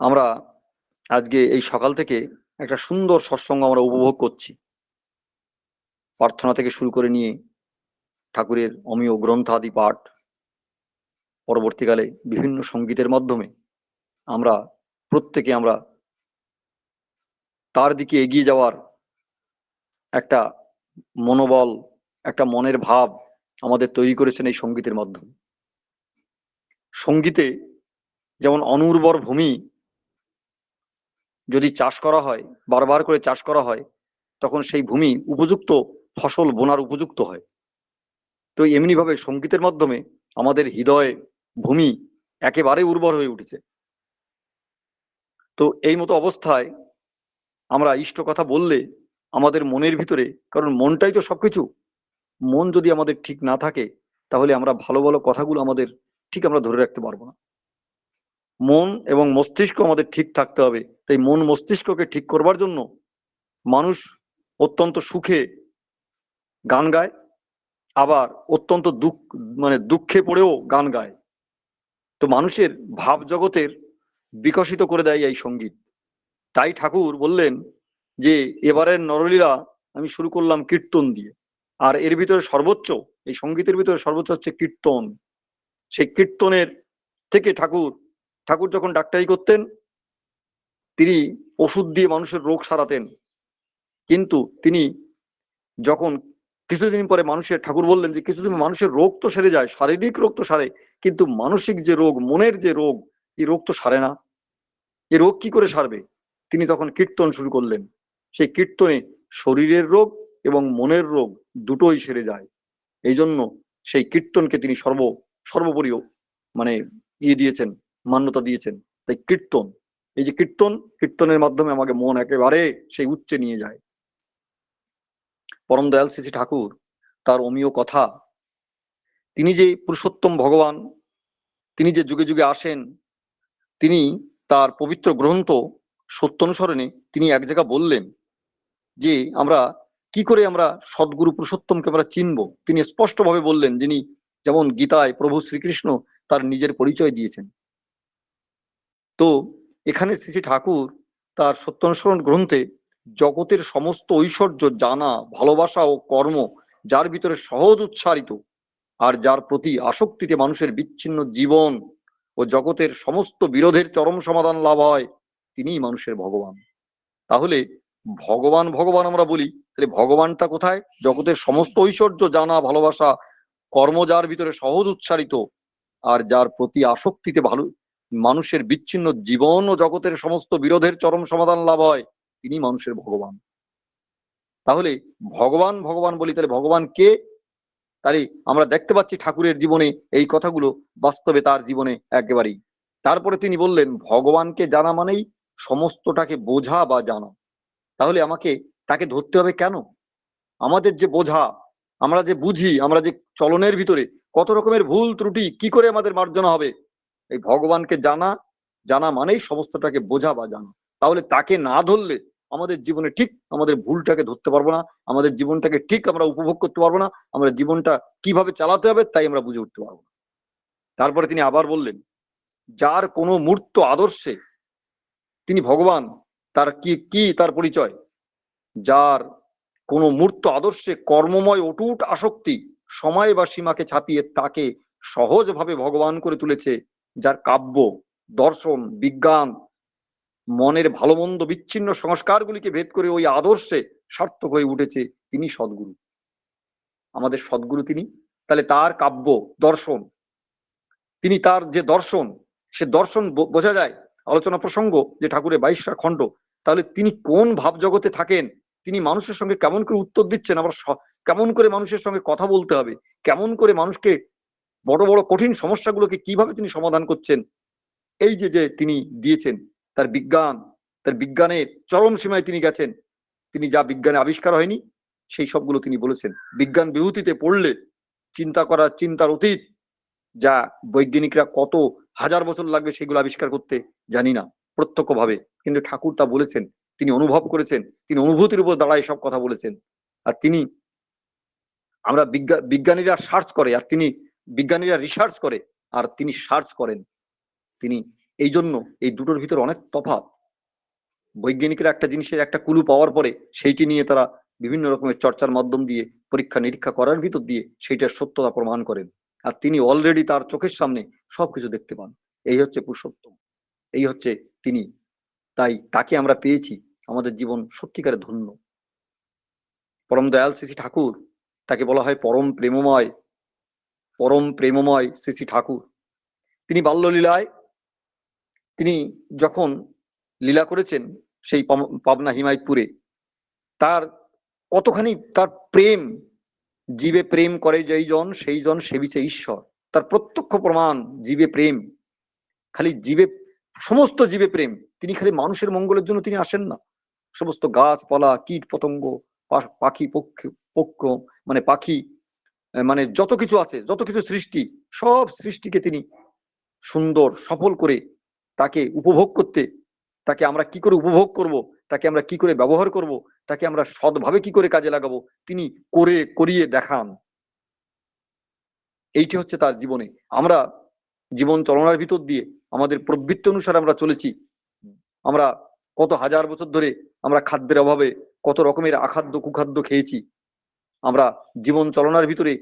আমরা আজকে এই সকাল থেকে একটা সুন্দর সৎসঙ্গ আমরা উপভোগ করছি। প্রার্থনা থেকে শুরু করে নিয়ে ঠাকুরের অমীয় গ্রন্থাদি পাঠ, পরবর্তীকালে বিভিন্ন সঙ্গীতের মাধ্যমে আমরা প্রত্যেকে আমরা তার দিকে এগিয়ে যাওয়ার একটা মনোবল, একটা মনের ভাব আমাদের তৈরি করেছেন এই সঙ্গীতের মাধ্যমে। সঙ্গীতে যেমন অনুর্বর ভূমি যদি চাষ করা হয়, বারবার করে চাষ করা হয়, তখন সেই ভূমি উপযুক্ত ফসল বোনার উপযুক্ত হয়। তো এমনিভাবে সঙ্গীতের মাধ্যমে আমাদের হৃদয় ভূমি একেবারে উর্বর হয়ে উঠেছে। তো এই মতো অবস্থায় আমরা ইষ্ট কথা বললে আমাদের মনের ভিতরে, কারণ মনটাই তো সবকিছু। মন যদি আমাদের ঠিক না থাকে, তাহলে আমরা ভালো ভালো কথাগুলো আমাদের ঠিক আমরা ধরে রাখতে পারব না। মন এবং মস্তিষ্ক আমাদের ঠিক থাকতে হবে। তাই মন মস্তিষ্ককে ঠিক করবার জন্য মানুষ অত্যন্ত সুখে গান গায়, আবার অত্যন্ত দুঃখ মানে দুঃখে পড়েও গান গায়। তো মানুষের ভাব জগতের বিকশিত করে দেয় এই সংগীত। তাই ঠাকুর বললেন যে, এবারের নরলীলা আমি শুরু করলাম কীর্তন দিয়ে। আর এর ভিতরে সর্বোচ্চ, এই সঙ্গীতের ভিতরে সর্বোচ্চ হচ্ছে কীর্তন। সেই কীর্তনের থেকে ঠাকুর ঠাকুর যখন ডাক্তারি করতেন, তিনি ওষুধ দিয়ে মানুষের রোগ সারাতেন। কিন্তু তিনি যখন কিছুদিন পরে মানুষের, ঠাকুর বললেন যে কিছুদিন মানুষের রোগ তো সেরে যায়, শারীরিক রোগ তো সারে, কিন্তু মানসিক যে রোগ, মনের যে রোগ, এই রোগ তো সারে না। এ রোগ কি করে সারবে? তিনি তখন কীর্তন শুরু করলেন। সেই কীর্তনে শরীরের রোগ এবং মনের রোগ দুটোই সেরে যায়। এই জন্য সেই কীর্তনকে তিনি সর্ব, সর্বোপরিও মানে ইয়ে দিয়েছেন। মান্যতা দিয়েছেন। তাই কীর্তন, এই যে কীর্তন, কীর্তনের মাধ্যমে আমাকে মন একেবারে সেই উচ্চে নিয়ে যায়। পরম দয়াল শ্রী ঠাকুর, তার অমীয় কথা, তিনি যে পুরুষোত্তম ভগবান, তিনি যে যুগে যুগে আসেন, তিনি তার পবিত্র গ্রন্থ সত্য অনুসরণে তিনি এক জায়গা বললেন যে, আমরা কি করে আমরা সদ্গুরু পুরুষোত্তমকে আমরা চিনব? তিনি স্পষ্টভাবে বললেন যিনি যেমন গীতায় প্রভু শ্রীকৃষ্ণ তার নিজের পরিচয় দিয়েছেন। তো এখানে শ্রী ঠাকুর তার সত্যানুসরণ গ্রন্থে জগতের সমস্ত ঐশ্বর্য, জানা, ভালোবাসা ও কর্ম যার ভিতরে সহজ উচ্চারিত আর যার প্রতি আসক্তিতে মানুষের বিচ্ছিন্ন জীবন ও জগতের সমস্ত বিরোধের চরম সমাধান লাভ হয়, তিনিই মানুষের ভগবান। তাহলে ভগবান ভগবান আমরা বলি, তাহলে ভগবানটা কোথায়? জগতের সমস্ত ঐশ্বর্য, জানা, ভালোবাসা, কর্ম যার ভিতরে সহজ উচ্চারিত আর যার প্রতি আসক্তিতে ভালো মানুষের বিচ্ছিন্ন জীবন ও জগতের সমস্ত বিরোধের চরম সমাধান লাভ হয়, তিনি মানুষের ভগবান। তাহলে ভগবান ভগবান বলি, তাহলে ভগবান কে? তাহলে আমরা দেখতে পাচ্ছি ঠাকুরের জীবনে এই কথাগুলো বাস্তবে তার জীবনে একেবারেই। তারপরে তিনি বললেন, ভগবানকে জানা মানেই সমস্তটাকে বোঝা বা জানা। তাহলে আমাকে, তাকে ধরতে হবে কেন? আমাদের যে বোঝা, আমরা যে বুঝি, আমরা যে চলনের ভিতরে কত রকমের ভুল ত্রুটি, কি করে আমাদের মার্জনা হবে? এই ভগবানকে জানা জানা মানেই সমস্তটাকে বোঝা বা জানা। তাহলে তাকে না ধরলে আমাদের জীবনে ঠিক আমাদের ভুলটাকে ধরতে পারব না, আমাদের জীবনটাকে ঠিক আমরা উপভোগ করতে পারব না, আমরা জীবনটা কীভাবে চালাতে হবে তাই আমরা বুঝে উঠতে পারব না। তারপরে তিনি আবার বললেন, যার কোনো মূর্ত আদর্শে তিনি ভগবান, তার কি কি তার পরিচয়? যার কোনো মূর্ত আদর্শে কর্মময় অটুট আসক্তি, সময় বা সীমাকে ছাপিয়ে তাকে সহজভাবে ভগবান করে তুলেছে যার কাব্য, দর্শন, বিজ্ঞান, মনের ভালো মন্দ বিচ্ছিন্ন সংস্কারগুলিকে ভেদ করে ওই আদর্শে সার্থক হয়ে উঠেছে তিনি সদ্গুরু। আমাদের সদ্গুরু তিনি। তাহলে তার কাব্য, দর্শন, তিনি তার যে দর্শন, সে দর্শন বোঝা যায় আলোচনা প্রসঙ্গ যে ঠাকুরের বাইশটা খণ্ড, তাহলে তিনি কোন ভাব জগতে থাকেন? তিনি মানুষের সঙ্গে কেমন করে উত্তর দিচ্ছেন? আবার কেমন করে মানুষের সঙ্গে কথা বলতে হবে? কেমন করে মানুষকে বড় বড় কঠিন সমস্যাগুলোকে কীভাবে তিনি সমাধান করছেন? এই যে যে তিনি দিয়েছেন, তার বিজ্ঞান, তার বিজ্ঞানের চরম সীমায় তিনি গেছেন, তিনি যা বিজ্ঞানে আবিষ্কার হয়নি, সেই সবগুলো তিনি বলেছেন। বিজ্ঞান বিভূতিতে পড়লে চিন্তা করার চিন্তার অতীত, যা বৈজ্ঞানিকরা কত হাজার বছর লাগবে সেগুলো আবিষ্কার করতে জানি না প্রত্যক্ষ ভাবে কিন্তু ঠাকুর তা বলেছেন, তিনি অনুভব করেছেন, তিনি অনুভূতির উপর দাঁড়ায় সব কথা বলেছেন। আর তিনি, আমরা বিজ্ঞানীরা সার্চ করে, আর তিনি বিজ্ঞানীরা রিসার্চ করে আর তিনি সার্চ করেন। তিনি এই জন্য এই দুটোর ভিতরে অনেক তফাৎ। বৈজ্ঞানিকরা একটা জিনিসের একটা কুলু পাওয়ার পরে সেইটি নিয়ে তারা বিভিন্ন রকমের চর্চার মাধ্যম দিয়ে, পরীক্ষা নিরীক্ষা করার ভিতর দিয়ে সেইটার সত্যতা প্রমাণ করেন। আর তিনি অলরেডি তার চোখের সামনে সবকিছু দেখতে পান। এই হচ্ছে পুরুষোত্তম। এই হচ্ছে তিনি। তাই তাকে আমরা পেয়েছি। আমাদের জীবন সত্যিকারে ধন্য। পরম দয়াল শ্রী ঠাকুর, তাকে বলা হয় পরম প্রেমময় পরম প্রেমময় শ্রী শ্রী ঠাকুর। তিনি বাল্যলীলায়, তিনি যখন লীলা করেছেন সেই পাবনা হিমায়তপুরে, তার কতখানি, তার প্রেম, জীবে প্রেম করে যেই জন, সেই জন সেবিছে ঈশ্বর। তার প্রত্যক্ষ প্রমাণ, জীবে প্রেম, খালি জীবে, সমস্ত জীবে প্রেম। তিনি খালি মানুষের মঙ্গলের জন্য তিনি আসেন না। সমস্ত গাছপালা কীট পতঙ্গ পাখি পক্ষী, পক্ষ মানে পাখি মানে যত কিছু আছে, যত কিছু সৃষ্টি, সব সৃষ্টিকে তিনি সুন্দর, সফল করে তাকে উপভোগ করতে, তাকে আমরা কি করে উপভোগ করব, তাকে আমরা কি করে ব্যবহার করব, তাকে আমরা সৎভাবে কি করে কাজে লাগাবো, তিনি করে করিয়ে দেখান। এইটি হচ্ছে তার জীবনে। আমরা জীবন চলনার ভিতর দিয়ে, আমাদের প্রবৃত্তি অনুসারে আমরা চলেছি। আমরা কত হাজার বছর ধরে আমরা খাদ্যের অভাবে কত রকমের আখাদ্য, কুখাদ্য খেয়েছি। আমরা জীবন চলনার ভিতরে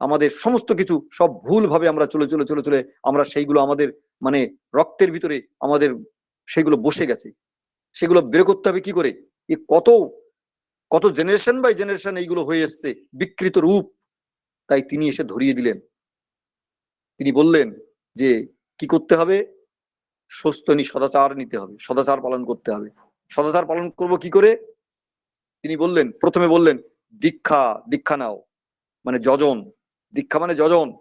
আমাদের সমস্ত কিছু সব ভুল ভাবে আমরা চলে চলে চলে চলে, আমরা সেইগুলো আমাদের মানে রক্তের ভিতরে আমাদের সেগুলো বসে গেছে। সেগুলো বের করতে হবে কি করে? এ কত কত জেনারেশন বাই জেনারেশন এইগুলো হয়ে এসছে, বিকৃত রূপ। তাই তিনি এসে ধরিয়ে দিলেন। তিনি বললেন যে কি করতে হবে? সস্তনী সদাচার নিতে হবে, সদাচার পালন করতে হবে। সদাচার পালন করব কি করে? তিনি বললেন, প্রথমে বললেন দীক্ষা দীক্ষা নাও। মানে যজন। দীক্ষা মানে যজন।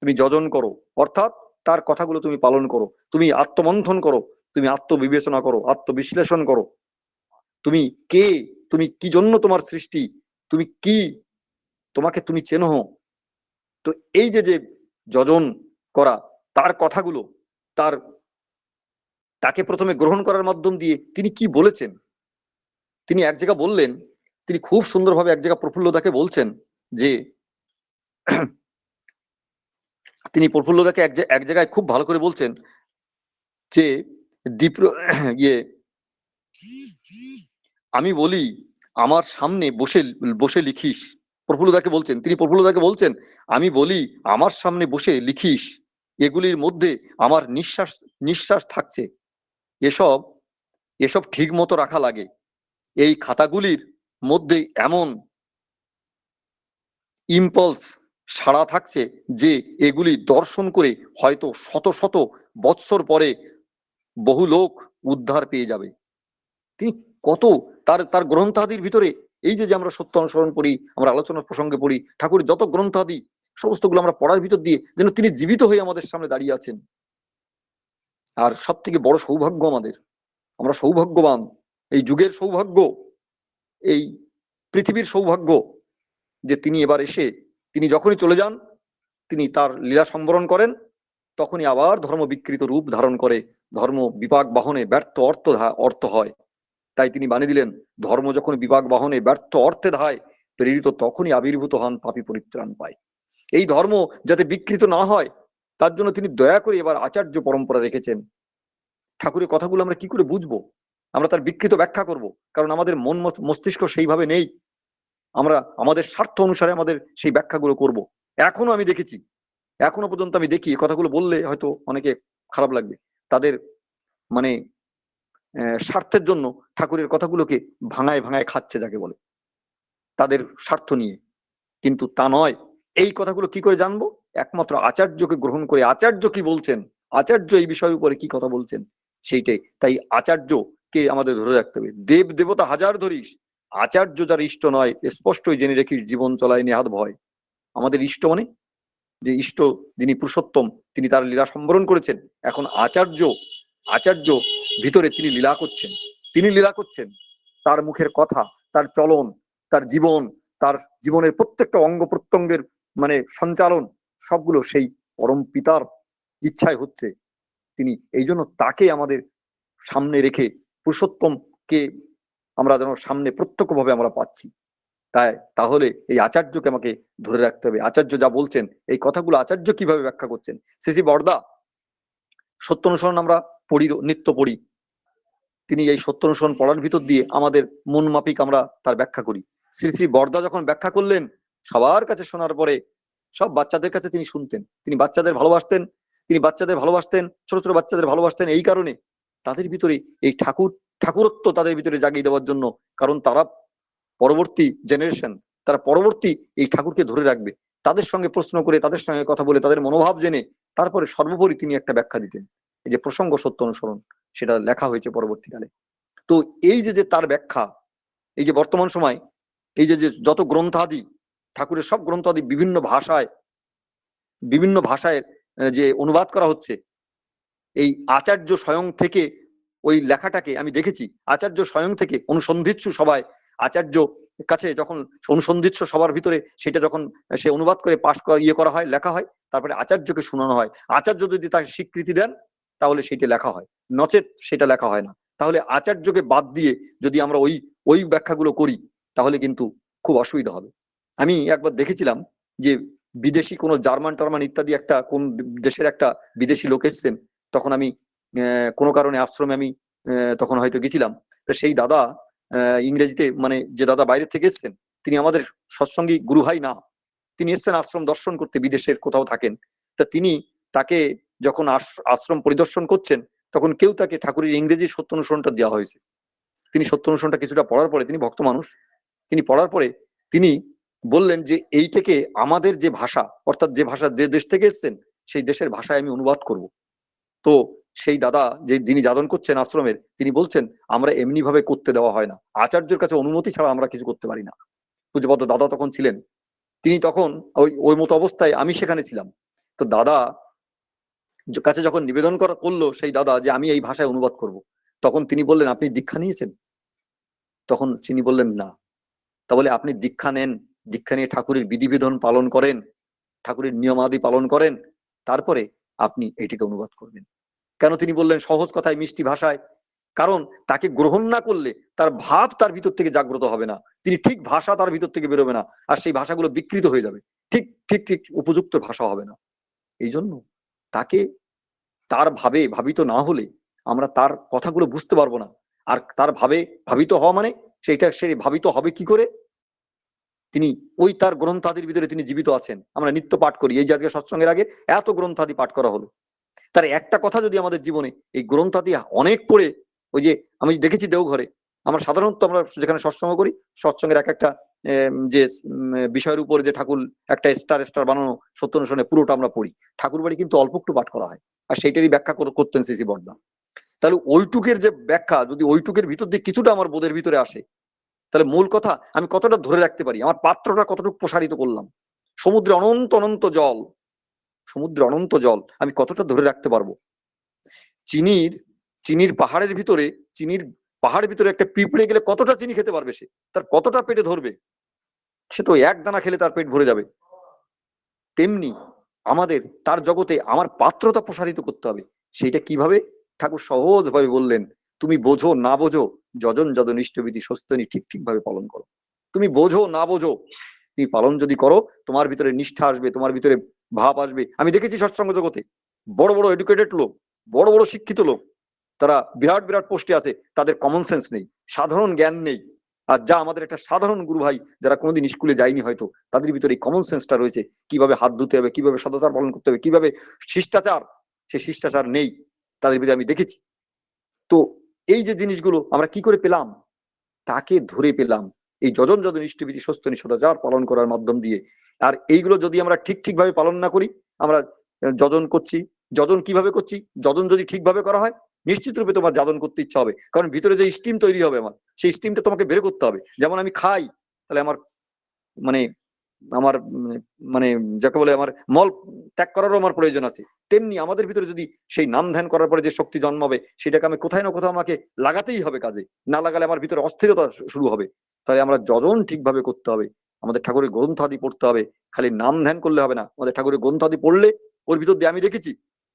তুমি যজন করো। অর্থাৎ তার কথাগুলো তুমি পালন করো। তুমি আত্মমন্থন করো। তুমি আত্মবিবেচনা করো, আত্মবিশ্লেষণ করো। তুমি কে? তুমি কি জন্য তোমার সৃষ্টি? তুমি কি? তোমাকে তুমি চেনো। তো এই যে যে যজন করা, তার কথাগুলো, তার, তাকে প্রথমে গ্রহণ করার মাধ্যম দিয়ে তিনি কি বলেছেন? তিনি এক জায়গা বললেন তিনি খুব সুন্দরভাবে এক জায়গা প্রফুল্লতাকে বলছেন যে, তিনি প্রফুল্লতাকে এক এক জায়গায় খুব ভালো করে বলছেন যে দীপ ইয়ে আমি বলি, আমার সামনে বসে বসে লিখিস। প্রফুল্লতাকে বলছেন, তিনি প্রফুল্লতাকে বলছেন, আমি বলি, আমার সামনে বসে লিখিস, এগুলির মধ্যে আমার নিঃশ্বাস নিঃশ্বাস থাকছে। এসব এসব ঠিক মতো রাখা লাগে। এই খাতাগুলির মধ্যে এমন ইম্পলস সাড়া থাকছে যে এগুলি দর্শন করে হয়তো শত শত বৎসর পরে বহু লোক উদ্ধার পেয়ে যাবে। তিনি কত তার তার গ্রন্থাদির ভিতরে এই যে আমরা সত্য অনুসরণ পড়ি, আমরা আলোচনার প্রসঙ্গে পড়ি, ঠাকুর যত গ্রন্থাদি, সমস্তগুলো আমরা পড়ার ভিতর দিয়ে যেন তিনি জীবিত হয়ে আমাদের সামনে দাঁড়িয়ে আছেন। আর সব থেকে বড় সৌভাগ্য আমাদের। আমরা সৌভাগ্যবান। এই যুগের সৌভাগ্য এই পৃথিবীর সৌভাগ্য যে তিনি এবার এসে, তিনি যখনই চলে যান, তিনি তার লীলা সম্বরণ করেন, তখনই আবার ধর্ম বিকৃত রূপ ধারণ করে, ধর্ম বিপাক বাহনে ব্যর্থ অর্থ অর্থ হয়। তাই তিনি বানিয়ে দিলেন, ধর্ম যখন বিপাক বাহনে ব্যর্থ অর্থে ধায়, প্রেরিত তখনই আবির্ভূত হন পাপি পরিত্রাণ পায়। এই ধর্ম যাতে বিকৃত না হয়, তার জন্য তিনি দয়া করে এবার আচার্য পরম্পরা রেখেছেন। ঠাকুরের কথাগুলো আমরা কি করে বুঝব? আমরা তার বিকৃত ব্যাখ্যা করব। কারণ আমাদের মন মস- মস্তিষ্ক সেইভাবে নেই। আমরা আমাদের স্বার্থ অনুসারে আমাদের সেই ব্যাখ্যাগুলো করব। এখনও আমি দেখেছি। এখনও পর্যন্ত আমি দেখি। কথাগুলো বললে হয়তো অনেকে খারাপ লাগবে। তাদের মানে স্বার্থের জন্য ঠাকুরের কথাগুলোকে ভাঙায় ভাঙায় খাচ্ছে যাকে বলে। তাদের স্বার্থ নিয়ে। কিন্তু তা নয়। এই কথাগুলো কি করে জানব? একমাত্র আচার্যকে গ্রহণ করে আচার্য কি বলছেন? আচার্য এই বিষয়ের উপরে কি কথা বলছেন? সেইটাই। তাই আচার্যকে আমাদের ধরে রাখতে হবে? দেব দেবতা হাজার ধরিস, আচার্য যার ইষ্ট নয় স্পষ্টই জেনে রেখিস জীবন চলায় নেহাত ভয়। আমাদের ইষ্ট মানে? যে ইষ্ট যিনি পুরুষোত্তম, তিনি তার লীলা সম্বরণ করেছেন। এখন আচার্য আচার্য ভিতরে তিনি লীলা করছেন। তিনি লীলা করছেন। তার মুখের কথা, তার চলন, তার জীবন, তার জীবনের প্রত্যেকটা অঙ্গ প্রত্যঙ্গের মানে সঞ্চালন, সবগুলো সেই পরম পিতার ইচ্ছায় হচ্ছে। তিনি এই জন্য তাকে আমাদের সামনে রেখে পুরুষোত্তমকে আমরা যেন সামনে প্রত্যক্ষভাবে আমরা পাচ্ছি। তাই, তাহলে এই আচার্যকে আমাকে ধরে রাখতে হবে। আচার্য যা বলছেন, এই কথাগুলো আচার্য কীভাবে ব্যাখ্যা করছেন? সিসি বর্দা, সত্য অনুসরণ আমরা পড়ি, নিত্য পড়ি। তিনি এই সত্য অনুসরণ পড়ার ভিতর দিয়ে আমাদের মন মাফিক আমরা তার ব্যাখ্যা করি। শ্রী শ্রী বর্দা যখন ব্যাখ্যা করলেন, সবার কাছে শোনার পরে সব বাচ্চাদের কাছে তিনি শুনতেন। তিনি বাচ্চাদের ভালোবাসতেন, তিনি বাচ্চাদের ভালোবাসতেন, ছোট ছোট বাচ্চাদের ভালোবাসতেন এই কারণে। তাদের ভিতরে এই ঠাকুর, ঠাকুরত্ব তাদের ভিতরে জাগিয়ে দেওয়ার জন্য। কারণ তারা পরবর্তী জেনারেশন তারা পরবর্তী এই ঠাকুরকে ধরে রাখবে। তাদের সঙ্গে প্রশ্ন করে, তাদের সঙ্গে কথা বলে, তাদের মনোভাব জেনে তারপরে সর্বোপরি তিনি একটা ব্যাখ্যা দিতেন। এই যে প্রসঙ্গ সত্য অনুসরণ, সেটা লেখা হয়েছে পরবর্তীকালে। তো এই যে যে তার ব্যাখ্যা, এই যে বর্তমান সময়, এই যে যে যত গ্রন্থাদি, ঠাকুরের সব গ্রন্থাদি বিভিন্ন ভাষায় বিভিন্ন ভাষায় যে অনুবাদ করা হচ্ছে এই আচার্য স্বয়ং থেকে ওই লেখাটাকে আমি দেখেছি। আচার্য স্বয়ং থেকে অনুসন্ধিৎসু সবাই আচার্য কাছে যখন অনুসন্ধিৎসু সবার ভিতরে সেটা যখন সে অনুবাদ করে পাশ করা ইয়ে করা হয়, লেখা হয়, তারপরে আচার্যকে শোনানো হয়। আচার্য যদি তাকে স্বীকৃতি দেন, তাহলে সেটা লেখা হয়। নচেত সেটা লেখা হয় না। তাহলে আচার্যকে বাদ দিয়ে যদি আমরা ওই ওই ব্যাখ্যাগুলো করি, তাহলে কিন্তু খুব অসুবিধা হবে। আমি একবার দেখেছিলাম যে বিদেশি কোনো জার্মান টার্মান ইত্যাদি একটা, কোন দেশের একটা বিদেশি লোক এসছেন তখন আমি কোনো কারণে আশ্রমে আমি তখন হয়তো গেছিলাম। তো সেই দাদা ইংরেজিতে মানে যে দাদা বাইরে থেকে এসছেন, তিনি আমাদের সৎসঙ্গী গুরু ভাই না, তিনি এসছেন আশ্রম দর্শন করতে, বিদেশের কোথাও থাকেন। তা তিনি তাকে যখন আশ- আশ্রম পরিদর্শন করছেন, তখন কেউ তাকে ঠাকুরের ইংরেজি সত্য অনুসরণটা দেওয়া হয়েছে। তিনি সত্য অনুসরণটা কিছুটা পড়ার পরে, তিনি ভক্ত মানুষ, তিনি পড়ার পরে তিনি বললেন যে এই থেকে আমাদের যে ভাষা, অর্থাৎ যে ভাষা যে দেশ থেকে এসছেন, সেই দেশের ভাষায় আমি অনুবাদ করব। তো সেই দাদা যে যিনি যাদন করছেন আশ্রমের, তিনি বলছেন, আমরা এমনি ভাবে করতে দেওয়া হয় না। আচার্যের কাছে অনুমতি ছাড়া আমরা কিছু করতে পারি না। পূজ্যপদ দাদা তখন ছিলেন। তিনি তখন ওই ওই মতো অবস্থায় আমি সেখানে ছিলাম। তো দাদা কাছে যখন নিবেদন করা, করল সেই দাদা যে আমি এই ভাষায় অনুবাদ করব। তখন তিনি বললেন, আপনি দীক্ষা নিয়েছেন? তখন তিনি বললেন, না। তা বলে, আপনি দীক্ষা নেন। দীক্ষা নিয়ে ঠাকুরের বিধিবিধান পালন করেন, ঠাকুরের নিয়মাদি পালন করেন। তারপরে আপনি এটিকে অনুবাদ করবেন। কেন তিনি বললেন সহজ কথায় মিষ্টি ভাষায়? কারণ তাকে গ্রহণ না করলে তার ভাব তার ভিতর থেকে জাগ্রত হবে না। তিনি ঠিক ভাষা তার ভিতর থেকে বেরোবে না আর সেই ভাষাগুলো বিকৃত হয়ে যাবে। ঠিক ঠিক ঠিক উপযুক্ত ভাষা হবে না। এই জন্য তাকে তার ভাবে ভাবিত না হলে আমরা তার কথাগুলো বুঝতে পারব না। আর তার ভাবে ভাবিত হওয়া মানে সেইটা সে ভাবিত হবে কি করে? তিনি ওই তার গ্রন্থাদির ভিতরে তিনি জীবিত আছেন। আমরা নিত্য পাঠ করি। এই যে আজকে সৎসঙ্গের আগে এত গ্রন্থাদি পাঠ করা হলো। তার একটা কথা যদি আমাদের জীবনে এই গ্রন্থাদি অনেক পড়ে, ওই যে আমি দেখেছি দেওঘরে, আমরা সাধারণত আমরা যেখানে সৎসঙ্গ করি, সৎসঙ্গের এক একটা যে বিষয়ের উপরে যে ঠাকুর, একটা স্টার স্টার বানানো সত্য অনুসরণে পুরোটা আমরা পড়ি। ঠাকুর বাড়ি কিন্তু অল্প একটু পাঠ করা হয়, আর সেইটারই ব্যাখ্যা কর- করতেন সিসি বর্দা তাহলে ওইটুকের যে ব্যাখ্যা, যদি ওইটুকের ভিতর দিয়ে কিছুটা আমার বোধের ভিতরে আসে, তাহলে মূল কথা আমি কতটা ধরে রাখতে পারি? আমার পাত্রটা কতটুকু প্রসারিত করলাম? সমুদ্রে অনন্ত অনন্ত জল সমুদ্রে অনন্ত জল আমি কতটা ধরে রাখতে পারব? চিনির চিনির পাহাড়ের ভিতরে, চিনির পাহাড়ের ভিতরে একটা পিঁপড়ে গেলে কতটা চিনি খেতে পারবে সে? তার কতটা পেটে ধরবে? সে তো এক দানা খেলে তার পেট ভরে যাবে। তেমনি আমাদের, তার জগতে আমার পাত্রতা প্রসারিত করতে হবে। সেইটা কীভাবে? ঠাকুর সহজ ভাবে বললেন, তুমি বোঝো না বোঝো, যজন যজন ইষ্টবিধি সস্তনি ঠিক ঠিক ভাবে পালন করো। তুমি বোঝো না বোঝো, তুমি পালন যদি করো, তোমার ভিতরে নিষ্ঠা আসবে, তোমার ভিতরে ভাব আসবে। আমি দেখেছি সৎসঙ্গ জগতে। বড় বড় এডুকেটেড লোক, বড় বড় শিক্ষিত লোক, তারা বিরাট বিরাট পোস্টে আছে, তাদের কমন সেন্স নেই, সাধারণ জ্ঞান নেই। আর যা আমাদের একটা সাধারণ গুরু ভাই, যারা কোনোদিন স্কুলে যায়নি হয়তো, তাদের ভিতরে এই কমন সেন্সটা রয়েছে, কীভাবে হাত ধুতে হবে, কীভাবে সদাচার পালন করতে হবে, কীভাবে শিষ্টাচার, সেই শিষ্টাচার নেই, তাদের ভিতরে আমি দেখেছি। তো এই যে জিনিসগুলো আমরা কি করে পেলাম? তাকে ধরে পেলাম। এই যজন যজন ইষ্টবিধি সস্তনি সদাচার পালন করার মাধ্যম দিয়ে। আর এইগুলো যদি আমরা ঠিক ঠিক ভাবে পালন না করি, আমরা যজন করছি, যজন কীভাবে করছি, যজন যদি ঠিকভাবে করা হয়, নিশ্চিত রূপে তোমার যাদন করতে ইচ্ছা হবে। কারণ ভিতরে যে স্টিম তৈরি হবে আমার, সেই স্টিমটা তোমাকে বের করতে হবে। যেমন আমি খাই, তাহলে আমার মানে আমার মানে যাকে বলে আমার মল ত্যাগ করারও আমার প্রয়োজন আছে। তেমনি আমাদের ভিতরে যদি সেই নাম ধ্যান করার পরে যে শক্তি জন্মাবে, সেটাকে আমি কোথায় না কোথাও আমাকে লাগাতেই হবে কাজে। না লাগালে আমার ভিতরে অস্থিরতা শুরু হবে। তাহলে আমরা যজন ঠিকভাবে করতে হবে। আমাদের ঠাকুরের গ্রন্থাদি পড়তে হবে। খালি নাম ধ্যান করলে হবে না। আমাদের ঠাকুরের গ্রন্থাদি পড়লে ওর ভিতর দিয়ে আমি দেখেছি,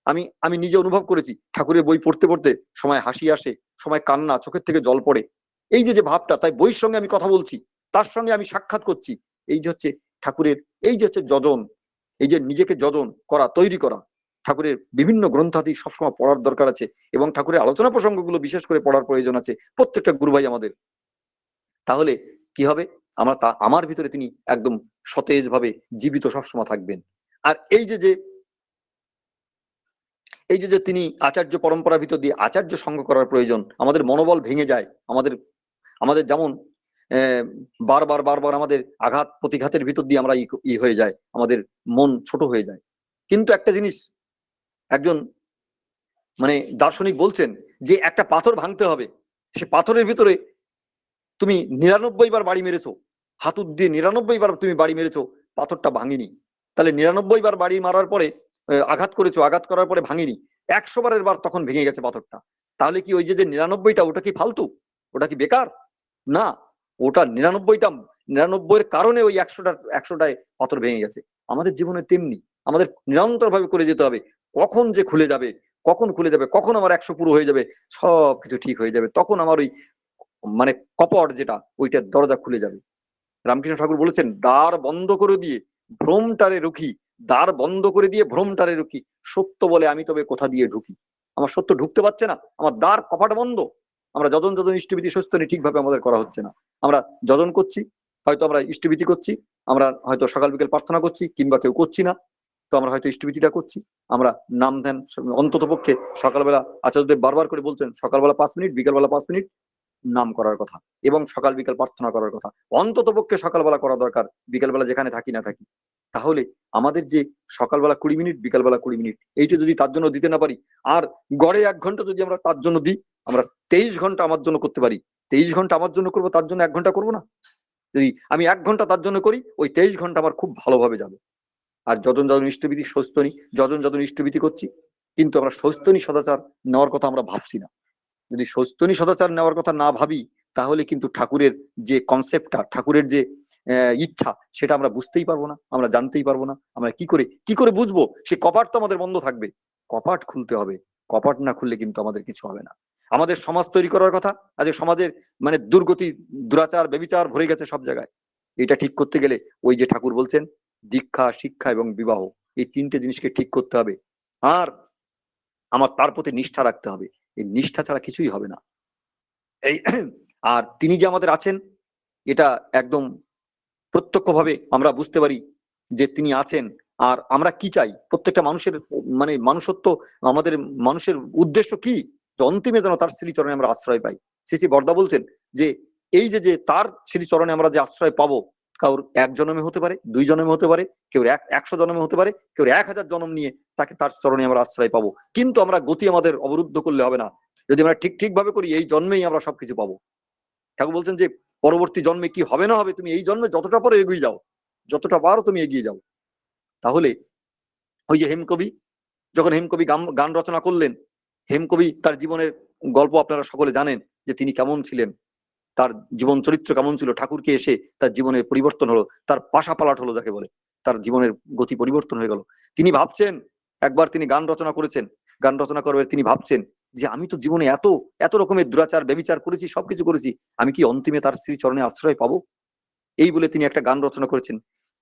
আমি আমি নিজে অনুভব করেছি, ঠাকুরের বই পড়তে পড়তে সময় হাসি আসে, সময় কান্না, চোখের থেকে জল পড়ে। এই যে যে ভাবটা, তাই বইয়ের সঙ্গে আমি কথা বলছি, তার সঙ্গে আমি সাক্ষাৎ করছি। এই যে হচ্ছে ঠাকুরের, এই যে হচ্ছে যজন, এই যে নিজেকে যজন করা, তৈরি করা, ঠাকুরের বিভিন্ন গ্রন্থাদি সবসময় পড়ার দরকার আছে এবং ঠাকুরের আলোচনা প্রসঙ্গগুলো বিশেষ করে পড়ার প্রয়োজন আছে। প্রত্যেকটা গুরু ভাই আমাদের তাহলে কি হবে? আমরা তা, আমার ভিতরে তিনি একদম সতেজ ভাবে জীবিত সবসময় থাকবেন। আর এই যে যে, এই যে যে, তিনি আচার্য পরম্পরার ভিতর দিয়ে আচার্য সঙ্গ করার প্রয়োজন, আমাদের মনোবল ভেঙে যায়, আমাদের আমাদের যেমন বারবার বারবার আমাদের আঘাত, প্রতিঘাতের ভিতর দিয়ে আমরা ই হয়ে যায় আমাদের মন ছোট হয়ে যায়। কিন্তু একটা জিনিস, একজন মানে দার্শনিক বলছেন যে, একটা পাথর ভাঙতে হবে, সে পাথরের ভিতরে তুমি নিরানব্বই বার বাড়ি মেরেছো। হাতুর দিয়ে নিরানব্বই বার তুমি বাড়ি মেরেছো, পাথরটা ভাঙিনি। তাহলে নিরানব্বই বার বাড়ি মারার পরে আঘাত করেছ, আঘাত করার পরে ভাঙিনি। একশো বারের বার তখন ভেঙে গেছে পাথরটা। তাহলে কি ওই যে যে নিরানব্বইটা, ওটা কি ফালতু? ওটা কি বেকার? না, ওটা নিরানব্বইটা, নিরানব্বইয়ের কারণে ওই একশোটা, একশোটায় পাথর ভেঙে গেছে। আমাদের জীবনে তেমনি, আমাদের নিরন্তর ভাবে করে যেতে হবে। কখন যে খুলে যাবে, কখন খুলে যাবে, কখন আমার একশো পুরো হয়ে যাবে সব কিছু ঠিক হয়ে যাবে। তখন আমার ওই মানে কপট যেটা ওইটার দরজা খুলে যাবে। রামকৃষ্ণ ঠাকুর বলেছেন, দ্বার বন্ধ করে দিয়ে ভ্রমটারে রুখি, দ্বার বন্ধ করে দিয়ে ভ্রমটারে রুখি। সত্য বলে আমি তবে কোথা দিয়ে ঢুকি? আমার সত্য ঢুকতে পারছে না, আমার দ্বার কপাট বন্ধ। আমরা যজন যজন ইষ্টবিধি সুস্থনি ঠিকভাবে আমাদের করা হচ্ছে না। আমরা যজন করছি, হয়তো আমরা ইষ্টবিধি করছি, আমরা হয়তো সকাল বিকেল প্রার্থনা করছি, কিংবা কেউ করছি না, তো আমরা হয়তো ইষ্টবিধিটা করছি। আমরা নাম ধ্যান অন্তত পক্ষে সকালবেলা আচার্যদেব বারবার করে বলছেন, সকালবেলা পাঁচ মিনিট, বিকালবেলা পাঁচ মিনিট নাম করার কথা এবং সকাল বিকাল প্রার্থনা করার কথা। অন্তত পক্ষে সকালবেলা করা দরকার, বিকালবেলা যেখানে থাকি না থাকি। তাহলে আমাদের যে সকালবেলা কুড়ি মিনিট, বিকালবেলা কুড়ি মিনিট, এইটা যদি তার জন্য দিতে না পারি, আর গড়ে এক ঘণ্টা যদি আমরা তার জন্য দিই, আমরা তেইশ ঘণ্টা আমার জন্য করতে পারি। তেইশ ঘণ্টা আমার জন্য করব, তার জন্য এক ঘণ্টা করব না? যদি আমি এক ঘণ্টা তার জন্য করি, ওই তেইশ ঘণ্টা আমার খুব ভালোভাবে যাবে। আর যজন যজন ইষ্টবিধি, সস্তনি, যজন যজন ইষ্টবিধি করছি, কিন্তু আমরা সস্তনি সদাচার নেওয়ার কথা আমরা ভাবছি না। যদি সস্তনী সদাচার নেওয়ার কথা না ভাবি, তাহলে কিন্তু ঠাকুরের যে কনসেপ্টটা ঠাকুরের যে ইচ্ছা, সেটা আমরা বুঝতেই পারব না, আমরা জানতেই পারব না, আমরা কি করে কি করে বুঝব? সে কপাট তো আমাদের বন্ধ থাকবে। কপাট খুলতে হবে। কপাট না খুললে কিন্তু আমাদের কিছু হবে না। আমাদের সমাজ তৈরি করার কথা, আজ সমাজের মানে দুর্গতি, দুরাচার বেবিচার ভরে গেছে সব জায়গায়। এটা ঠিক করতে গেলে ওই যে ঠাকুর বলছেন, দীক্ষা, শিক্ষা এবং বিবাহ, এই তিনটে জিনিসকে ঠিক করতে হবে। আর আমার তার প্রতি নিষ্ঠা রাখতে হবে। এই নিষ্ঠা ছাড়া কিছুই হবে না। এই আর তিনি যে আমাদের আছেন, এটা একদম প্রত্যক্ষভাবে আমরা বুঝতে পারি যে তিনি আছেন। আর আমরা কি চাই? প্রত্যেকটা মানুষের মানে মানুষত্ব, আমাদের মানুষের উদ্দেশ্য কি? অন্তিমে যেন তার শ্রীচরণে আমরা আশ্রয় পাই। শ্রী শ্রী বর্দা বলছেন যে, এই যে যে তার শ্রীচরণে আমরা যে আশ্রয় পাবো, কারোর এক জন্মে হতে পারে, দুই জন্মে হতে পারে, কেউ এক, একশো জন্মে হতে পারে, কেউ এক হাজার জন্ম নিয়ে তাকে তার চরণে আমরা আশ্রয় পাবো। কিন্তু আমরা গতি আমাদের অবরুদ্ধ করলে হবে না। যদি আমরা ঠিক ঠিক ভাবে করি, এই জন্মেই আমরা সবকিছু পাবো। ঠাকুর বলছেন যে, পরবর্তী জন্মে কি হবে না হবে, তুমি এই জন্মে যতটা পরে এগিয়ে যাও। যতটা পারো তুমি এগিয়ে যাও। তাহলে ওই যে হেমকবি, যখন হেমকবি গান গান রচনা করলেন, হেমকবি তার জীবনের গল্প আপনারা সকলে জানেন যে তিনি কেমন ছিলেন। তার জীবন চরিত্র কেমন ছিল, ঠাকুরকে এসে তার জীবনের পরিবর্তন হলো, তার পাশা পালাট হলো যাকে বলে, তার জীবনের গতি পরিবর্তন হয়ে গেল। তিনি ভাবছেন একবার তিনি গান রচনা করেছেন, গান রচনা করবে তিনি ভাবছেন যে আমি তো জীবনে এত এত রকমের দুরাচার বেবিচার করেছি, সবকিছু করেছি, আমি কি অন্তিমে তার শ্রী চরণে আশ্রয় পাবো? এই বলে তিনি একটা গান রচনা করেছেন,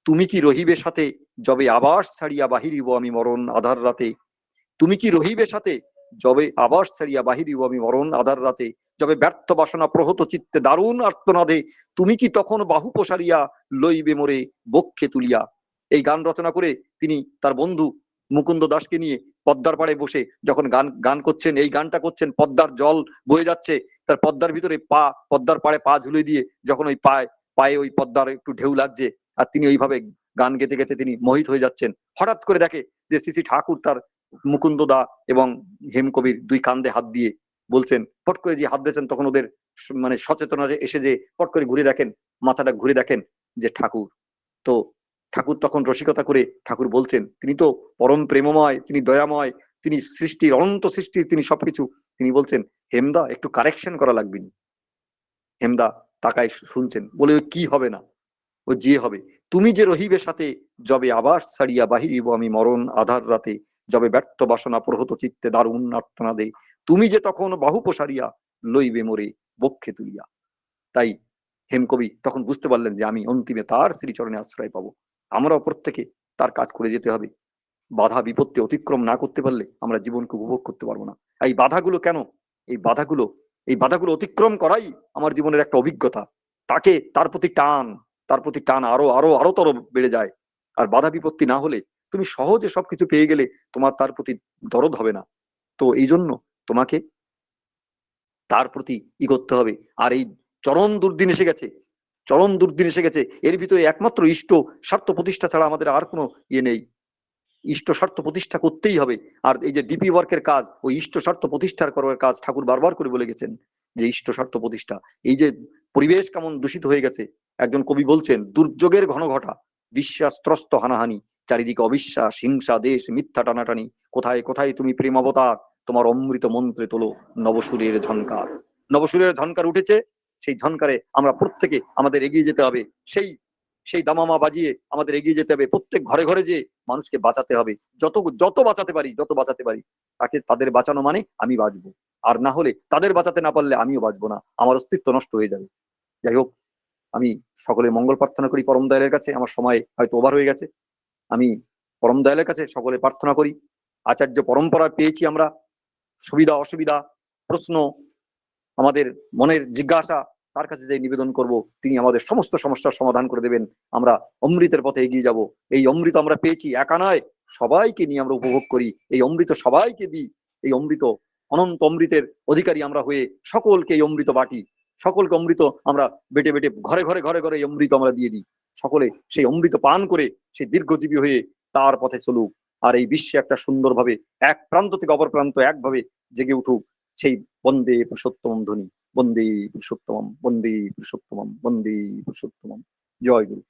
তুমি কি রহিবে সাথে যবে আবাস ছাড়িয়া বাহিরিব আমি মরণ আধার রাতে? তুমি কি রহিবে সাথে যবে আবাস ছাড়িয়া বাহিরিব আমি মরণ আধার রাতে? যবে ব্যর্থ বাসনা প্রহত চিত্তে দারুণ আর্তনাদে, তুমি কি তখন বাহু প্রসারিয়া লইবে মোরে বক্ষে তুলিয়া? এই গান রচনা করে তিনি তার বন্ধু মুকুন্দ দাসকে নিয়ে পদ্মার পাড়ে বসে যখন গান গান করছেন, এই গানটা করছেন, পদ্মার জল বয়ে যাচ্ছে, তার পদ্মার ভিতরে পা, পদ্মার পাড়ে পা ঝুলে দিয়ে যখন ওই পায়ে পায়ে ওই পদ্মার একটু ঢেউ লাগছে আর তিনি ওইভাবে গান গেতে গেতে তিনি মোহিত হয়ে যাচ্ছেন, হঠাৎ করে দেখে যে শ্রী ঠাকুর তার মুকুন্দ দা এবং হেমকবির দুই কান্দে হাত দিয়ে বলছেন, পট করে যে হাত দিয়েছেন তখন ওদের মানে সচেতনতা এসে যে পট করে ঘুরে দেখেন, মাথাটা ঘুরে দেখেন যে ঠাকুর। তো ঠাকুর তখন রসিকতা করে ঠাকুর বলছেন, তিনি তো পরম প্রেমময়, তিনি দয়াময়, তিনি সৃষ্টির অনন্ত সৃষ্টির তিনি সবকিছু। তিনি বলছেন, হেমদা, একটু কারেকশন করা লাগবে। হেমদা তাকায় শুনছেন, বলে, "ওই কি হবে না? ও যে হবে? তুমি যে রহিবে সাথে, যবে আবার ছাড়িয়া বাহিরিব আমি মরণ আধার রাতে, যবে ব্যর্থ বাসনা প্রহত চিত্তে দারুণ আর্তনাদে, তুমি যে তখন বাহু প্রসারিয়া, লইবে মোরে বক্ষে তুলিয়া। তাই হেমকবি তখন বুঝতে পারলেন যে, আমি অন্তিমে তার শ্রীচরণে আশ্রয় পাবো। আমরাও থেকে তার কাজ করে যেতে হবে। বাধা বিপত্তি অতিক্রম না করতে পারলে আমরা জীবনকে উপভোগ করতে পারব না। এই বাধাগুলো কেন? এই বাধাগুলো এই বাধাগুলো অতিক্রম করাই আমার জীবনের একটা অভিজ্ঞতা। তাকে তার প্রতি টান, তার প্রতি টান আরও আরও আরও তর বেড়ে যায়। আর বাধা বিপত্তি না হলে তুমি সহজে সবকিছু পেয়ে গেলে তোমার তার প্রতি দরদ হবে না। তো এই জন্য তোমাকে তার প্রতি ই করতে হবে। আর এই চরম দুর্দিন এসে গেছে। চরম দুর্দিন এসে গেছে। এর ভিতরে একমাত্র ইষ্ট, স্বার্থ প্রতিষ্ঠা ছাড়া আমাদের আর কোনো ইয়ে নেই। ইষ্ট স্বার্থ প্রতিষ্ঠা করতেই হবে। আর এই যে ডিপি ওয়ার্কের কাজ ওই ইষ্ট স্বার্থ প্রতিষ্ঠার করার কাজ ঠাকুর বারবার করে বলে গেছেন যে ইষ্ট স্বার্থ প্রতিষ্ঠা। এই যে পরিবেশ কেমন দূষিত হয়ে গেছে, একজন কবি বলছেন, দুর্যোগের ঘন ঘটা বিশ্বাস ত্রস্ত হানাহানি, চারিদিকে অবিশ্বাস, হিংসা, দেশ, মিথ্যা টানাটানি। কোথায় কোথায় তুমি প্রেম অবতার? তোমার অমৃত মন্ত্রে তোলো নবসূরের ঝনকার। নবসূরের ঝনকার উঠেছে সেই ঝনকারে আমরা প্রত্যেকে আমাদের এগিয়ে যেতে হবে। সেই সেই দামামা বাজিয়ে আমাদের এগিয়ে যেতে হবে। প্রত্যেক ঘরে ঘরে যে মানুষকে বাঁচাতে হবে। যত যত বাঁচাতে পারি, যত বাঁচাতে পারি, তাকে তাদের বাঁচানো মানে আমি বাঁচবো। আর না হলে তাদের বাঁচাতে না পারলে আমিও বাঁচবো না। আমার অস্তিত্ব নষ্ট হয়ে যাবে। যাই হোক, আমি সকলের মঙ্গল প্রার্থনা করি পরম দয়ালের কাছে। আমার সময় হয়তো ওভার হয়ে গেছে। আমি পরম দয়ালের কাছে সকলে প্রার্থনা করি। আচার্য পরম্পরা পেয়েছি আমরা। সুবিধা, অসুবিধা, প্রশ্ন আমাদের মনের জিজ্ঞাসা, তার কাছে যে নিবেদন করব, তিনি আমাদের সমস্ত সমস্যার সমাধান করে দেবেন। আমরা অমৃতের পথে এগিয়ে যাব। এই অমৃত আমরা পেয়েছি, একা নয়, সবাইকে নিয়ে আমরা উপভোগ করি। এই অমৃত সবাইকে দিই। এই অমৃত, অনন্ত অমৃতের অধিকারী আমরা হয়ে সকলকে এই অমৃত বাটি, সকলকে অমৃত আমরা বেটে বেটে ঘরে ঘরে ঘরে ঘরে অমৃত আমরা দিয়ে দিই। সকলে সেই অমৃত পান করে সেই দীর্ঘজীবী হয়ে তার পথে চলুক। আর এই বিশ্বে একটা সুন্দরভাবে, এক প্রান্ত থেকে অপর প্রান্ত একভাবে জেগে উঠুক। সেই বন্দে পুরুষোত্তম ধ্বনি বন্দে পুরুষোত্তম বন্দে পুরুষোত্তম বন্দে পুরুষোত্তম জয় গুরু।